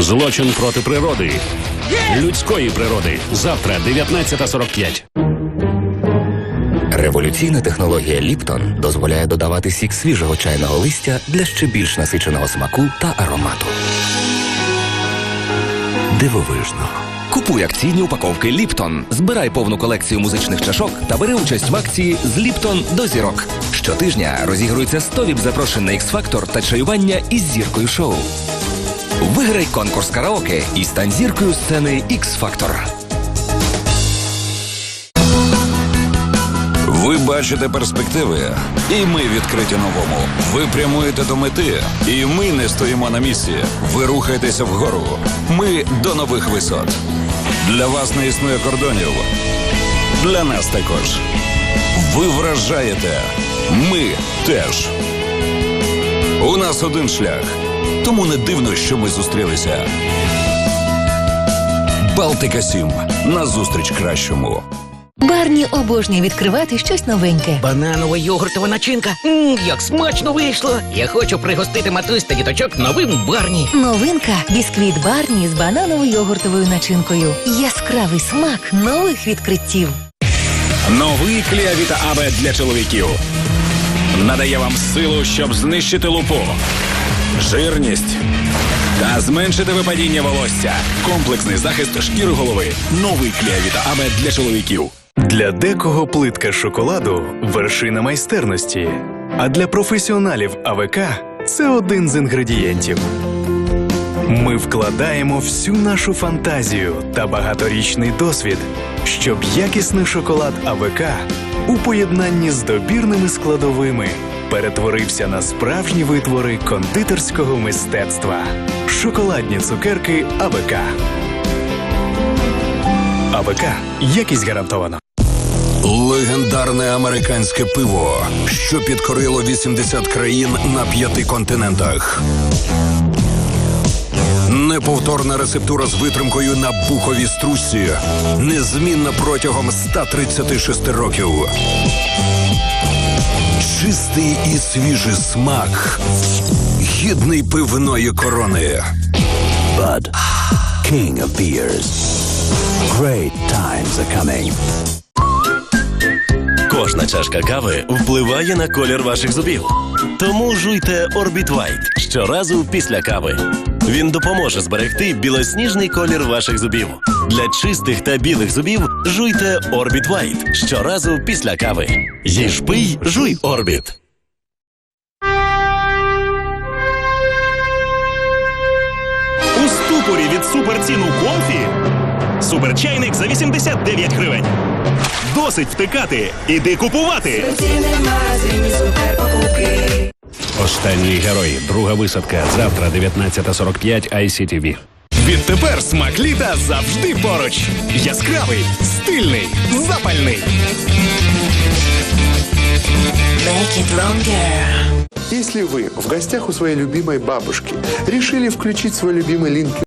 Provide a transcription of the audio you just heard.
Злочин проти природи. Людської природи. Завтра 19.45. Революційна технологія Ліптон дозволяє додавати сік свіжого чайного листя для ще більш насиченого смаку та аромату. Дивовижно. Купуй акційні упаковки Ліптон. Збирай повну колекцію музичних чашок та бери участь в акції з Ліптон до зірок. Щотижня розігрується 100 віп запрошень на X-Factor та чаювання із зіркою шоу. Виграй конкурс караоке і стань зіркою сцени X-Factor. Ви бачите перспективи, і ми відкриті новому. Ви прямуєте до мети, і ми не стоїмо на місці. Ви рухаєтеся вгору. Ми до нових висот. Для вас не існує кордонів. Для нас також. Ви вражаєте. Ми теж. У нас один шлях. Тому не дивно, що ми зустрілися. Балтика 7. Назустріч кращому. Барні обожнює відкривати щось новеньке. Бананова йогуртова начинка. Мм, як смачно вийшло. Я хочу пригостити матусь та діточок новим барні. Новинка бісквіт Барні з бананово-йогуртовою начинкою. Яскравий смак нових відкриттів. Новий Кліавіта АБ для чоловіків. Надає вам силу, щоб знищити лупу, жирність та зменшити випадіння волосся. Комплексний захист шкіри голови. Новий Кліавіта АБ для чоловіків. Для декого плитка шоколаду вершина майстерності, а для професіоналів АВК це один з інгредієнтів. Ми вкладаємо всю нашу фантазію та багаторічний досвід, щоб якісний шоколад АВК у поєднанні з добірними складовими перетворився на справжні витвори кондитерського мистецтва. Шоколадні цукерки АВК. АВК якість гарантована. Легендарне американське пиво, що підкорило 80 країн на п'яти континентах. Неповторна рецептура з витримкою на буховій стружці. Незмінна протягом 136 років. Чистий і свіжий смак. Гідний пивної корони. Bud, king of beers. Great times are coming. Кожна чашка кави впливає на колір ваших зубів. Тому жуйте Orbit White щоразу після кави. Він допоможе зберегти білосніжний колір ваших зубів. Для чистих та білих зубів жуйте Orbit White щоразу після кави. Їж пий, жуй Orbit. У ступорі від суперціну комфі. Суперчайник за 89 гривень. Досить втикати. Іди купувати. Останній герой. Друга висадка. Завтра 19.45 ICTV. Відтепер смак літа завжди поруч. Яскравий, стильний, запальний. Если вы в гостях у своей любимой бабушки решили включить свой любимый линк